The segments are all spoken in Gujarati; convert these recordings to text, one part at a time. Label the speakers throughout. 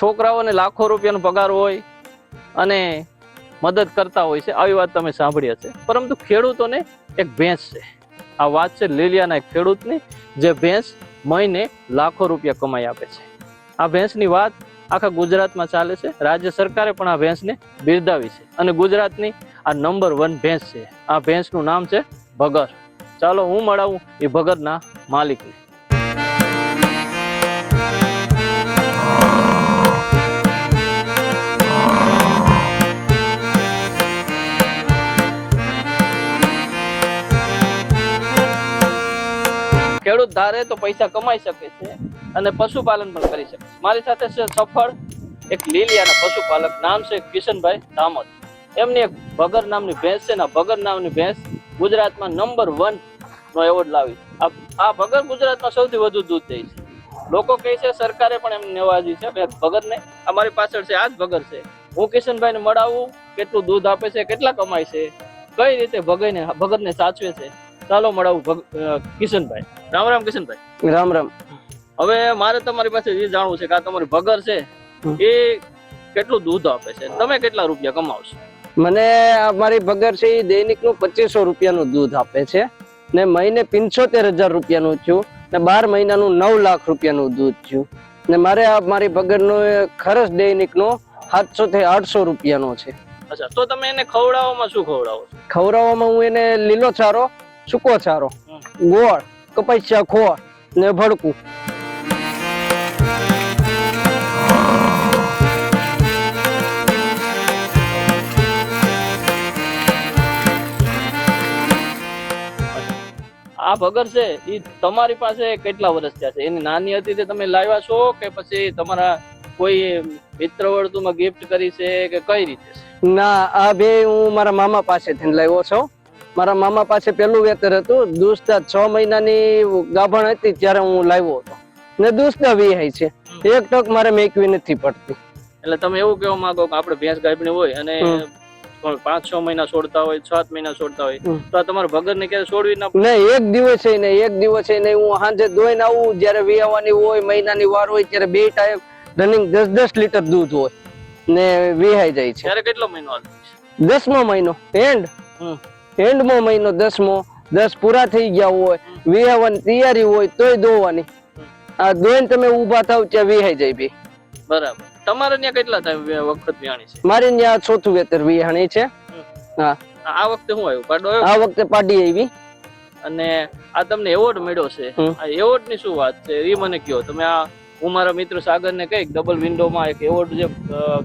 Speaker 1: છોકરાઓને લાખો રૂપિયાનો પગાર હોય અને મદદ કરતા હોય છે, આવી વાત તમે સાંભળી હશે. પરંતુ ખેડૂતોને એક ભેંસ છે. આ વાત છે લીલિયાના એક ખેડૂતની, જે ભેંસ મહિને લાખો રૂપિયા કમાઈ આપે છે. આ ભેંસની વાત આખા ગુજરાતમાં ચાલે છે. રાજ્ય સરકારે પણ આ ભેંસને બિરદાવી છે. અને ગુજરાતની આ નંબર વન ભેંસ છે. આ ભેંસનું નામ છે ભગર. ચાલો હું મળાવું એ ભગરના માલિકને. ખેડૂત ધારે તો પૈસા કમાઈ શકે છે અને પશુપાલન પણ કરી શકે છે. મારી સાથે છે સફળ એક લીલિયાના પશુપાલક, નામ છે કિશનભાઈ ધામત એમની એક ભગર નામની ભેંસ છે ને ભગર નામની ભેંસ ગુજરાતમાં નંબર વન નો એવોર્ડ લાવી આ ભગર ગુજરાતમાં સૌથી વધુ દૂધ દે છે. લોકો કહે છે સરકારે પણ એમ નવાજી છે. કે ભગરને અમારી પાછળ છે, આ જ ભગર છે. હું કિશનભાઈને મળાવું, કેટલું દૂધ આપે છે, કેટલા કમાય છે, કઈ રીતે ભગર ને સાચવે છે? ચાલો મળાવું કિશનભાઈ. રામ રામ કિશનભાઈ.
Speaker 2: રામ રામ.
Speaker 1: હવે મારે તમારી પાસે એ જાણવું છે કે આ તમારી ભગર છે એ કેટલું દૂધ આપે છે? તમે કેટલા રૂપિયા કમાવશો?
Speaker 2: મને મારી ભગર છે એ દૈનિકનું પચીસો રૂપિયાનું દૂધ આપે છે ને મહિને પંચોતેર હજાર રૂપિયાનું થયું ને બાર મહિનાનું નવ લાખ રૂપિયાનું દૂધ થયું ને મારે આ મારી ભગરનો ખર્ચ દૈનિક નો સાતસો થી આઠસો રૂપિયાનો છે.
Speaker 1: અચ્છા તો તમે એને ખવડાવવામાં શું ખવડાવો છો?
Speaker 2: ખવડાવવામાં હું એને લીલો ચારો સૂકો ચારો. ગોળ કપાસિયા ખોળ ને ભડકું.
Speaker 1: આ ભગર છે એ તમારી પાસે કેટલા વર્ષ થયા છે? એની નાની હતી તે તમે લાવ્યા છો કે પછી તમારા કોઈ મિત્ર વર્તુમાં ગિફ્ટ કરી છે કે કઈ રીતે
Speaker 2: ના આ બે હું મારા મામા પાસેથી લાવ્યો છું. મારા મામા પાસે પેલું વેતર હતું. દૂધતા છ મહિનાની ગાભણ હતી ત્યારે હું લાવ્યો હતો. ને દૂધતા વિહાય છે. એક ટક મારે મેકવી નથી પડતી.
Speaker 1: એટલે તમે એવું કહેવા માંગો કે આપણે ભેંસ ગાભણી હોય અને પાંચ છ મહિના છોડતા હોય સાત મહિના છોડતા હોય તો તમારે તમારા ભગરને ક્યારે છોડવી ના
Speaker 2: ને એક દિવસે ને એક દિવસ છે ને હું સાંજે દોઈને આવું જયારે વિયાવાની હોય મહિનાની વાર હોય ત્યારે બે ટાઈમ રનિંગ દસ દસ લીટર દૂધ હોય. ને વિહાઈ જાય છે.
Speaker 1: ત્યારે કેટલો મહિનો
Speaker 2: દસમો મહિનો. એન્ડ?
Speaker 1: હમ.
Speaker 2: એન્ડમો મહિનો દસમો દસ પૂરા થઈ ગયા હોય વિહાવાની તૈયારી હોય તોય દોવાની. આ દોઈને તમે ઊભા થાવ ત્યાં વિહાઈ જાય બે
Speaker 1: બરાબર. તમારે ત્યાં કેટલા થાય વખત વિહાણી છે?
Speaker 2: મારી ત્યાં ચોથું વેતર વિહાણી છે.
Speaker 1: હા. આ વખતે શું આવ્યું? પાડો
Speaker 2: આ વખતે પાડી આવી.
Speaker 1: અને આ તમને એવોર્ડ મળ્યો છે. આ એવોર્ડની શું વાત છે? એ મને કયો. તમે આ હું મારા મિત્ર સાગર ને કંઈક ડબલ વિન્ડો માં એક એવોર્ડ જે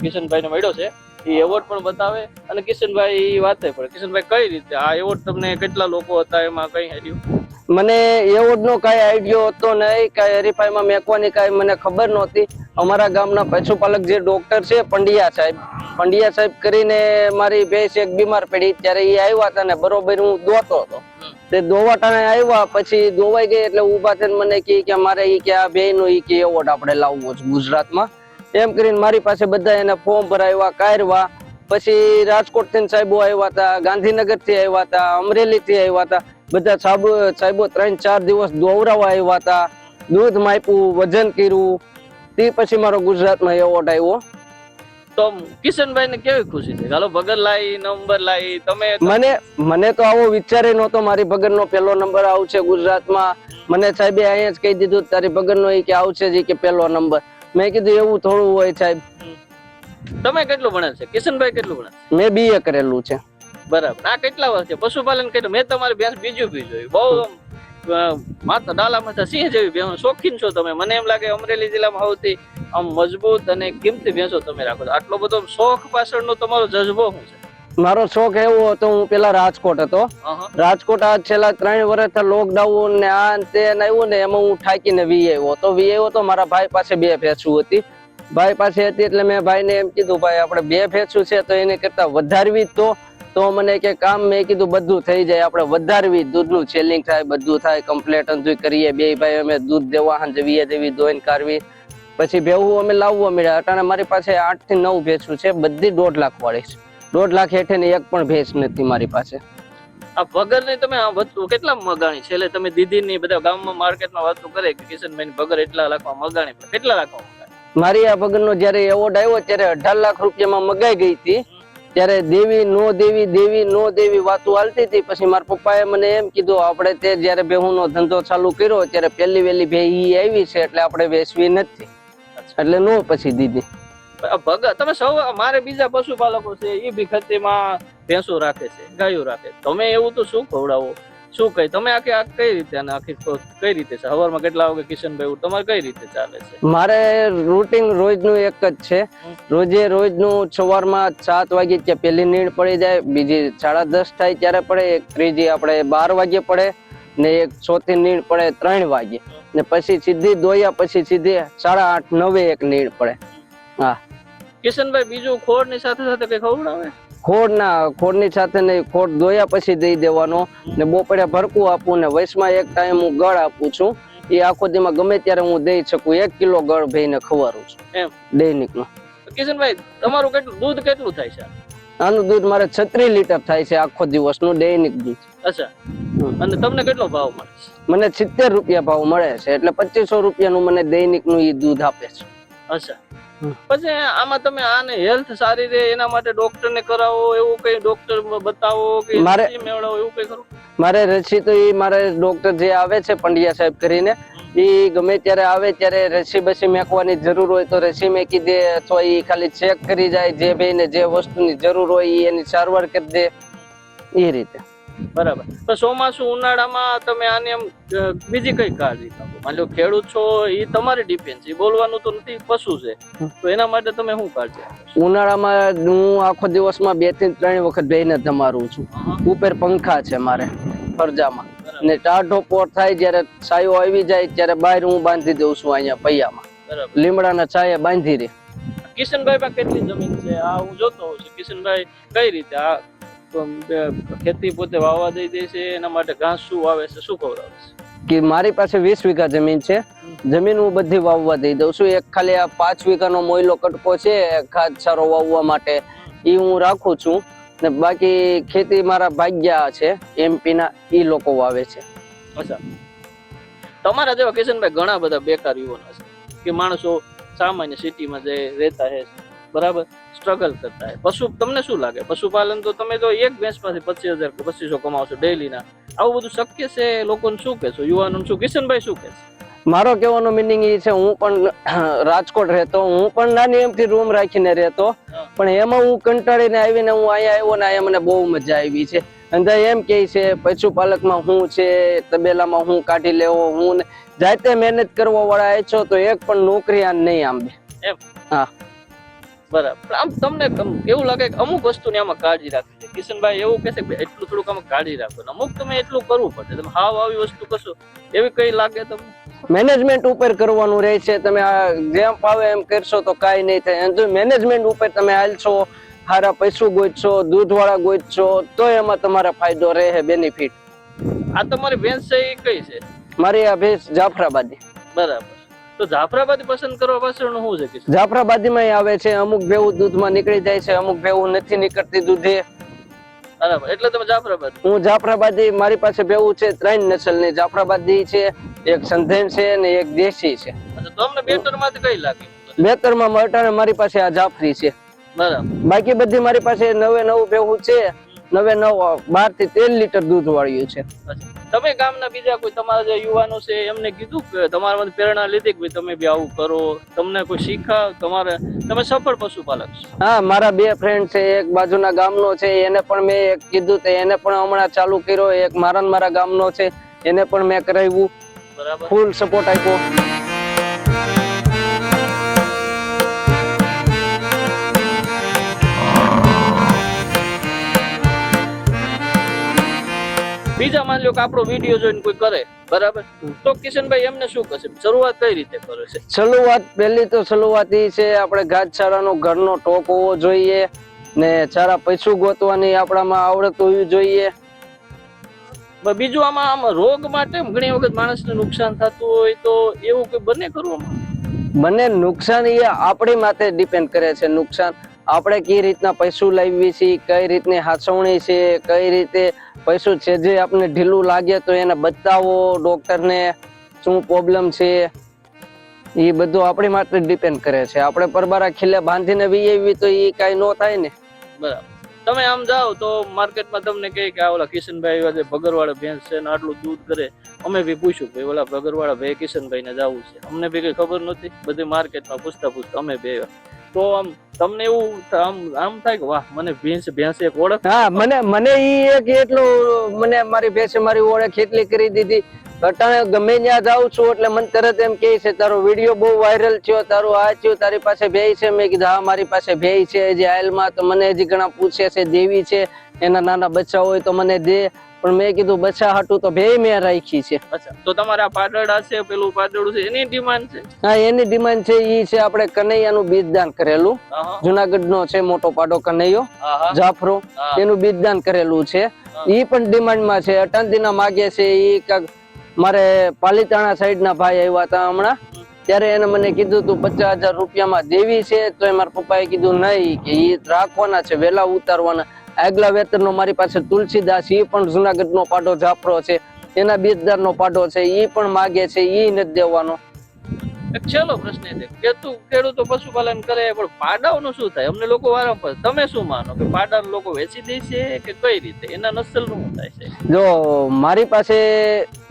Speaker 1: કિશનભાઈ ને મળ્યો છે એ એવોર્ડ પણ બતાવે અને કિશનભાઈ એ વાત પણ. કિશનભાઈ કઈ રીતે? આ એવોર્ડ તમને કેટલા લોકો હતા? એમાં કઈ આઈડિયો
Speaker 2: મને એવોર્ડ નો કઈ આઈડિયો હતો નહીં, કઈ હરીફાઈમાં મેકવાની કઈ મને ખબર નહોતી. અમારા ગામના પશુપાલક જે ડોક્ટર છે, પંડ્યા સાહેબ. પંડિયા સાહેબ કરીને મારી ભેંસ એક બીમાર પડી. ત્યારે એ આવ્યા હતા ને બરોબર હું દોતો હતો. તે દોવાટાને આવ્યા, પછી દોવાઈ ગઈ એટલે ઊભા થઈને મને કહે કે મારે એ કે આ બે નો ઈ કે એવોર્ડ આપણે લાવવો છે ગુજરાતમાં. એમ કરીને મારી પાસે બધા એના ફોર્મ ભરાવ્યા કાયરવા પછી રાજકોટથી સાહેબો આવ્યા હતા ગાંધીનગરથી આવ્યા હતા અમરેલી થી આવ્યા હતા. બધા સાબુ સાહેબો ત્રણ ચાર દિવસ દોવરાવા આવ્યા હતા. દૂધ માપ્યું વજન કર્યું. તે પછી મારો ગુજરાતમાં એવોર્ડ આવ્યો.
Speaker 1: તો કિશનભાઈ ને કેવી ખુશી છે ચાલો ભગત લાઈ નંબર લાઈ તમે
Speaker 2: મને મને તો આવો વિચારે નહોતો મારી ભગતનો પહેલો નંબર આવશે ગુજરાતમાં. મને સાહેબે અહીંયા જ કહી દીધું તારી ભગતનો ઈ કે આવશે જે કે પહેલો નંબર. મેં કીધું એવું થોડું હોય સાહેબ.
Speaker 1: તમે કેટલું ભણેલ છે? કિશનભાઈ કેટલું ભણેલ મેં
Speaker 2: મેં બીએ કરેલું છે.
Speaker 1: બરાબર. આ કેટલા વર્ષ છે? પશુપાલન કર્યું. મેં તમારી ભેંસ બીજું બી જોયું. બહુ માતા ડાલા માથા સિંહ જેવી ભેંસ. શોખીન છો તમે. મને એમ લાગે અમરેલી જિલ્લામાં સૌથી આમ મજબૂત અને કિંમતી ભેંસો તમે રાખો આટલો બધો શોખ પાછળનો તમારો જજ્બો શું છે?
Speaker 2: મારો શોખ એવો હતો હું પેલા રાજકોટ હતો. રાજકોટ આ છેલ્લા ત્રણ વર્ષ લોકડાઉન ને આ તે આવ્યું ને એમાં હું થાકીને વી આવ્યો તો વી આવ્યો તો મારા ભાઈ પાસે બે ભેંસું હતી. ભાઈ પાસે હતી એટલે મેં ભાઈને એમ કીધું ભાઈ આપણે બે ભેંસું છે તો એને કરતા વધારવી તો. તો મને કે કામ મેં કીધું બધું થઈ જાય આપણે વધારવી દૂધનું સેલિંગ થાય બધું થાય કમ્પ્લેટ બધું કરીએ. બે ભાઈ અમે દૂધ દેવા હાંજે વીએ દેવી ધોઈને કાઢવી. પછી ભેવું અમે લાવવા મળ્યા. અટાણે મારી પાસે આઠથી નવ ભેંસું છે બધી દોઢ લાખ વાળી છે. દોઢ લાખ હેઠેની એક પણ ભેંસ નથી મારી પાસે.
Speaker 1: આ ભગરની તમે આ વસ્તુ કેટલા મગાણી છેલ્લે તમે દીદી ની બધા ગામમાં માર્કેટમાં વાતો કરે કે કિશનભાઈ ની ભગર એટલા લાખમાં મગાણી પણ કેટલા લાખમાં
Speaker 2: મારી આ ભગનનો જ્યારે એવોર્ડ આવ્યો ત્યારે અઢાર લાખ રૂપિયામાં મગાઈ ગઈ હતી. ત્યારે દેવી નો દેવી દેવી નો દેવી વાતો હાલતી હતી. પછી મારા પપ્પાએ મને એમ કીધું આપણે તે જ્યારે બેહુનો ધંધો ચાલુ કર્યો ત્યારે પહેલી વહેલી ભે આવી છે એટલે આપણે વેચવી નથી. એટલે નો પછી દીધી
Speaker 1: ભગત તમે સૌ મારે બીજા પશુપાલકો છે એ બી ખેતીમાં ભેંસો રાખે છે ગાયો રાખે છે. તમે એવું તો શું ખવડાવો? શું કઈ? તમે આખી આ કઈ રીતે અને આખી કઈ રીતે છે? સવારમાં કેટલા વાગે કિશનભાઈ તમારે કઈ રીતે ચાલે છે?
Speaker 2: મારે રૂટિન રોજનું એક જ છે. રોજે રોજનું સવારમાં સાત વાગે ત્યાં પહેલી નીણ પડી જાય બીજી સાડા દસ થાય ત્યારે પડે એક ત્રીજી આપણે બાર વાગે પડે ને એક ચોથી નીણ પડે ત્રણ વાગે. ને પછી સીધી દોયા પછી સીધી સાડા આઠ નવે એક નીણ પડે. હા.
Speaker 1: કિશનભાઈ બીજું ખોડની સાથે સાથે કઈ ખવડાવે
Speaker 2: ખોડ ના ખોડની સાથે નહીં ખોડ ધોયા પછી દઈ દેવાનો ને બપોરે ભરકું આપું ને વૈશમાં એક ટાઈમ હું ગળ આપું છું. એ આખો દીમાં ગમે ત્યારે હું દઈ શકું. એક કિલો ગળ ભાઈને ખવારું છું.
Speaker 1: એમ.
Speaker 2: દૈનિકનું
Speaker 1: કિશનભાઈ તમારું કેટલું દૂધ કેટલું થાય છે?
Speaker 2: આનું દૂધ મારે છત્રીસ લીટર થાય છે આખો દિવસનું દૈનિક દૂધ.
Speaker 1: અચ્છા. અને તમને કેટલો ભાવ મળે છે?
Speaker 2: મને સિત્તેર રૂપિયા ભાવ મળે છે. એટલે પચીસો રૂપિયાનું મને દૈનિકનું ઈ દૂધ આપે છે.
Speaker 1: અચ્છા. પછી આમાં તમે આને હેલ્થ સારી રહે એના માટે ડોક્ટર ને કરાવો એવું કઈ ડોક્ટર બતાવો કે
Speaker 2: મારે-
Speaker 1: રસી મેળવો એવું કઈ કરો
Speaker 2: મારે રસી તો એ મારે ડોક્ટર જે આવે છે પંડ્યા સાહેબ કરીને એ ગમે ત્યારે આવે ત્યારે રસી બસી મેકવાની જરૂર હોય તો રસી મેકી દે અથવા એ ખાલી ચેક કરી જાય જે ભાઈને જે વસ્તુની જરૂર હોય એની સારવાર કરી દે એ રીતે.
Speaker 1: બરાબર. પણ ચોમાસું ઉનાળામાં તમે આને એમ બીજી કઈ કાળજી રાખો? માની લો ખેડૂત છો એ તમારી ડિપેન્ડ છે. બોલવાનું તો નથી પશુ છે. તો એના માટે તમે શું કાળજી
Speaker 2: ઉનાળામાં હું આખો દિવસમાં બેથી ત્રણ વખત બેહીને તમારું છું. ઉપર પંખા છે મારે ફરજામાં. ને ટાઢો પોર થાય જ્યારે છાયો આવી જાય ત્યારે બહાર હું બાંધી દઉં છું અહીંયા પૈયામાં.
Speaker 1: બરાબર.
Speaker 2: લીમડાના છાયા બાંધી દે.
Speaker 1: કિશનભાઈ પાસે કેટલી જમીન છે? આ હું જોતો હોઉં છું. કિશનભાઈ કઈ રીતે આ ખેતી પોતે વાવવા દઈ દે છે એના માટે ઘાસ શું વાવે છે શું ખવડાવે છે?
Speaker 2: કે મારી પાસે વીસ વીઘા જમીન છે. જમીન હું બધી વાવવા દઈ દઉં છું. એક ખાલી આ પાંચ વીઘાનો મોયલો કટકો છે ખાદ સારો વાવવા માટે. એ હું રાખું છું. ને બાકી ખેતી મારા ભાગ્યા છે એમપી ના ઈ લોકો વાવે છે.
Speaker 1: અચ્છા. તમારા જેવા કિશનભાઈ ઘણા બધા બેકાર યુવાનો છે. કે માણસો સામાન્ય સિટીમાં જે રહેતા છે. બરાબર? સ્ટ્રગલ કરતા હોય. પશુ તમને શું લાગે? પશુપાલન તો તમે તો એક ભેંસમાંથી પચીસ હજાર કે પચીસો કમાવશો ડેલીના આવું બધું શક્ય છે? લોકોને શું કહેશો? યુવાનોને શું? કિશનભાઈ શું કહેશે?
Speaker 2: મારો કહેવાનો મિનિંગ એ છે હું પણ રાજકોટ રહેતો હું પણ નાની એમથી રૂમ રાખીને રહેતો. પણ એમાં હું કંટાળીને આવીને હું અહીંયા આવ્યો ને અહીંયા મને બહુ મજા આવી છે. અંદર એમ કે છે પશુપાલકમાં હું છે તબેલામાં હું કાઢી લેવો હું ને જાતે મહેનત કરવા વાળા એ છો તો એક પણ નોકરી આ નહીં આંબે.
Speaker 1: બરાબર. આમ તમને એવું લાગે કે અમુક વસ્તુની આમાં કાળજી રાખવી છે. કિશનભાઈ એવું કહેશે કે એટલું થોડુંક આમાં કાળજી રાખો. અમુક તમે એટલું કરવું પડશે તમે હાવ આવી વસ્તુ કરશો એવી કઈ લાગે તમને?
Speaker 2: મેનેજમેન્ટ ઉપર કરવાનું રહે છે. તમે આ જેમ ફાવે એમ કરશો તો કાંઈ નહીં થાય. અને જો મેનેજમેન્ટ ઉપર તમે હાલશો સારા પૈસું ગોતશો દૂધવાળા ગોતશો તો એમાં તમારા ફાયદો રહે બેનિફિટ
Speaker 1: આ તમારી ભેંસ છે એ કઈ છે?
Speaker 2: મારી આ ભેંસ જાફરાબાદી.
Speaker 1: બરાબર. તો જાફરાબાદી પસંદ કરવા પાછળનું શું છે
Speaker 2: જાફરાબાદીમાં આવે છે અમુક ભેવું દૂધમાં નીકળી જાય છે અમુક ભેવું નથી નીકળતી દૂધે.
Speaker 1: બરાબર એટલે તમે જાફરાબાદ?
Speaker 2: હું જાફરાબાદી મારી પાસે ભેવું છે ત્રણ નસલની. જાફરાબાદી છે એક સંધેન છે ને એક દેશી છે.
Speaker 1: તમને બેતરમાંથી કઈ લાગી?
Speaker 2: બેતરમાં મટાણે મારી પાસે આ જાફરી છે.
Speaker 1: બરાબર.
Speaker 2: બાકી બધી મારી પાસે નવે નવું ભેવું છે નવે નવ બારથી તેર લીટર દૂધ વાળ્યું છે.
Speaker 1: તમે ગામના બીજા કોઈ તમારા જે યુવાનો છે એમને કીધું કે તમારામાંથી પ્રેરણા લીધી કે તમે બી આવું કરો તમને કોઈ શીખા તમારે તમે સફળ પશુપાલક છો.
Speaker 2: હા મારા બે ફ્રેન્ડ છે એક બાજુના ગામનો છે એને પણ મેં એક કીધું તે એને પણ હમણાં ચાલુ કર્યો એક મારા મારા ગામનો છે એને પણ મેં કરાવ્યું.
Speaker 1: બરાબર.
Speaker 2: ફૂલ સપોર્ટ આપ્યો.
Speaker 1: બીજા માની લો કે આપણો વીડિયો જોઈને કોઈ કરે બરાબર? તો કિશનભાઈ એમને શું કહેશે શરૂઆત કઈ રીતે કરે છે?
Speaker 2: શરૂઆત પહેલી તો શરૂઆત એ છે આપણે ઘાસચારાનો ઘરનો ટોક હોવો જોઈએ ને ચારા પૈસું ગોતવાની આપણામાં આવડત હોવી જોઈએ.
Speaker 1: બીજું આમાં આમાં રોગ માટે ઘણી વખત માણસને નુકસાન થતું હોય તો એવું કોઈ બને કરવું
Speaker 2: મને નુકસાન એ આપણી માથે ડિપેન્ડ કરે છે. નુકસાન આપણે કઈ રીતના પૈસું લાવીએ છીએ, કઈ રીતની હાચવણી છે, કઈ રીતે પૈસું છે, જે આપણે ઢીલું લાગે તો એને બતાવો, ડોક્ટરને શું પ્રોબ્લેમ છે. એ બધું આપણી માટે ડિપેન્ડ કરે છે. આપણે પરબારા ખીલે બાંધીને વીએવી તો એ કાંઈ નો થાય ને.
Speaker 1: બરાબર. તમે આમ જાઓ તો માર્કેટમાં તમને કહે કે ઓલા કિશનભાઈ એવા જે ભગરવાળા ભેંસ છે ને આટલું દૂધ કરે અમે બી પૂછ્યું કે ઓલા ભગરવાળા ભાઈ કિશનભાઈ ને જવું છે. અમને બી કઈ ખબર નથી બધી માર્કેટમાં પૂછતા પૂછતા અમે બે. તો આમ તમને એવું આમ આમ થાય કે વાહ, મને ભેંસ ભેંસ એક ઓળખ?
Speaker 2: હા, મને મને ઈ એક એટલું, મને મારી ભેંસે મારી ઓળખ એટલી કરી દીધી. અટાણે ગમે ત્યાં જાઉં છું, એટલે મને તરત એમ કહે છે, તારો વીડિયો બહુ વાયરલ થયો, તારો આ થયો, તારી પાસે ભે છે. મેં કીધું, હા, મારી પાસે ભે છે, જે હાલમાં તો મને હજી ઘણા પૂછે છે, દેવી છે. એના નાના બચ્ચા હોય તો મને દે. પણ મેં કીધું બચ્ચા હાટું તો ભેય મેં રાખી છે.
Speaker 1: તો તમારા આ છે પેલું પાડડું છે એની ડિમાન્ડ છે?
Speaker 2: હા એની ડિમાન્ડ છે ઈ છે આપણે કનૈયાનું બીજદાન કરેલું. જુનાગઢ નો છે મોટો પાડો કનૈયો જાફરો. એનું બીજદાન કરેલું છે. ઈ પણ ડિમાન્ડમાં છે અટંતીના માગે છે ઈ કાક મારે પાલીતાણા સાઈડ ના ભાઈ આવ્યા હતા હમણાં. ત્યારે એને મને કીધું તું પચાસ હજાર રૂપિયામાં દેવી છે? તો એ મારા પપ્પાએ કીધું નહીં કે એ રાખવાના છે વેલા ઉતારવાના. આગલા વેતરનો મારી પાસે તુલસીદાસ એ પણ જુનાગઢ નો પાડો જાફરો છે. એના બીજદાર નો પાડો છે એ પણ માગે છે એ નથી દેવાનો.
Speaker 1: છેલ્લો પ્રશ્ન છે કે તું ખેડૂતો પશુપાલન કરે પણ પાડાઓનું શું થાય? અમને લોકો વારંવાર તમે શું માનો? કે પાડા લોકો વેચી દે છે કે કઈ રીતે? એના નસલનું થાય છે?
Speaker 2: જો મારી પાસે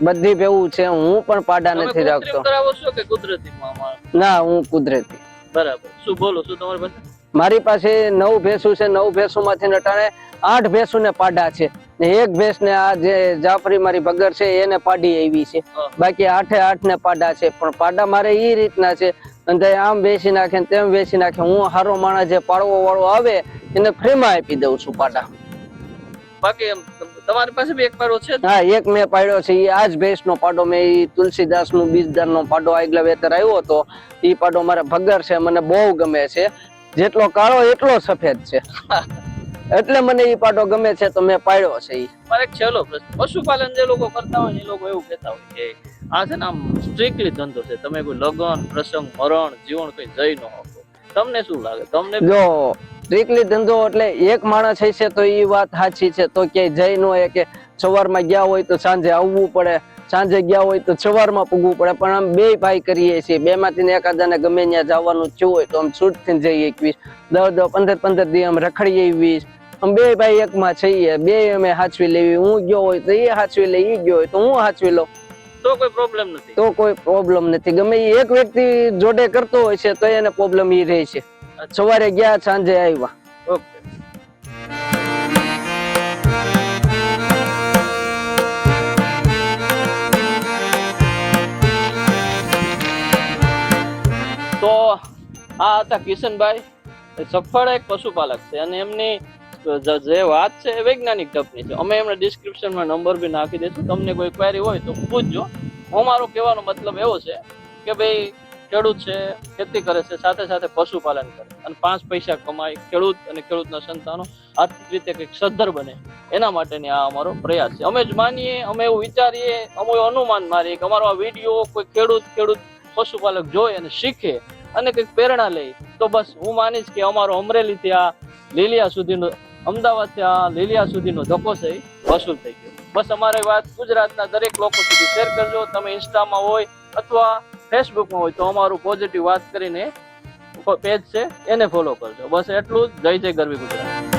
Speaker 2: બધી ભેવું છે હું પણ પાડા નથી રાખતો.
Speaker 1: કરાવો છો કે કુદરતી
Speaker 2: ના હું કુદરતી.
Speaker 1: બરાબર. શું બોલો શું તમારી પાસે?
Speaker 2: મારી પાસે નવ ભેંસું છે નવ ભેંસું માંથી નટાણે આઠ ભેંસું ને પાડા છે. ને એક ભેંસ ને આ જે જાફરી મારી બગર છે એને પાડી આવી છે. બાકી આઠે આઠ ને પાડા છે. પણ પાડા મારે એ રીતના છે અને આમ બેસી નાખે તેમ બેસી નાખે. હું હારો માણસ જે પાડવો વાળો આવે એને ફ્રીમાં આપી દઉં છું પાડા.
Speaker 1: બાકી તમારી પાસે એક પાડો છે
Speaker 2: હા એક મેં પાડ્યો છે. ઈ આજ ભેંસ નો પાડો મેં તુલસીદાસનું બીજદાર નો પાડો આગલા વેતર આવ્યો હતો. ઈ પાડો મારે ભગર છે મને બહુ ગમે છે. જેટલો કાળો એટલો સફેદ છે. એટલે મને ઈ પાટો ગમે છે તો મેં પાડ્યો છે ઈ.
Speaker 1: મારે છેલ્લો પ્રશ્ન પશુપાલન જે લોકો કરતા હોય ને એ લોકો એવું કહેતા હોય કે આ છે ને આમ સ્ટ્રિક્ટલી ધંધો છે. તમે કોઈ લગ્ન પ્રસંગ મરણ જીવન કઈ જઈ ન શકો તમને શું લાગે? તમને
Speaker 2: જો સ્ટ્રિક્ટલી ધંધો એટલે એક માણસ હશે તો ઈ વાત સાચી છે. તો ક્યાંય જઈ ન હોય કે સવારમાં ગયા હોય તો સાંજે આવવું પડે. સાંજે ગયા હોય તો સવારમાં પૂગવું પડે પણ આમ બે ભાઈ કરીએ છીએ. બે માંથી એકાદાને ગમે ત્યાં જવાનું થયું હોય તો આમ છૂટ થઈને જઈએ એકવીસ. દસ દસ પંદર પંદર દી આમ રખડીએ વીસ આમ બે ભાઈ એકમાં છીએ બે અમે હાચવી લેવી. હું ગયો હોય તો એ હાચવી લે એ ગયો હોય તો હું હાચવી લઉં.
Speaker 1: તો કોઈ પ્રોબ્લેમ નથી.
Speaker 2: તો કોઈ પ્રોબ્લેમ નથી. ગમે એક વ્યક્તિ જોડે કરતો હોય છે તો એને પ્રોબ્લેમ એ રહે છે. સવારે ગયા સાંજે આવ્યા.
Speaker 1: આ હતા કિશનભાઈ. સફળ એક પશુપાલક છે અને એમની જે વાત છે એ વૈજ્ઞાનિક ઢબની છે. અમે એમને ડિસ્ક્રિપ્શનમાં નંબર બી નાખી દઈશું. તમને કોઈ ક્વેરી હોય તો પૂછજો. હું મારો કહેવાનો મતલબ એવો છે કે ભાઈ, ખેડૂત છે, ખેતી કરે છે, સાથે સાથે પશુપાલન કરે અને પાંચ પૈસા કમાય, ખેડૂત અને ખેડૂતના સંતાનો આર્થિક રીતે કંઈક સદ્ધર બને. એના માટેની આ અમારો પ્રયાસ છે. અમે જ માનીએ, અમે એવું વિચારીએ, અમે અનુમાન મારીએ કે અમારો આ વીડિયો કોઈ ખેડૂત ખેડૂત, પશુપાલક જોઈ અને શીખે અને કંઈક પ્રેરણા લે તો બસ હું માનીશ કે અમારો અમરેલીથી આ લીલિયા સુધીનો અમદાવાદથી આ લીલિયા સુધીનો ધક્કો છે વસૂલ થઈ ગયો. બસ અમારી વાત ગુજરાતના દરેક લોકો સુધી શેર કરજો. તમે ઇન્સ્ટામાં હોય અથવા ફેસબુકમાં હોય તો અમારું પોઝિટિવ વાત કરીને પેજ છે, એને ફોલો કરજો. બસ એટલું જ. જય જય ગરવી ગુજરાત.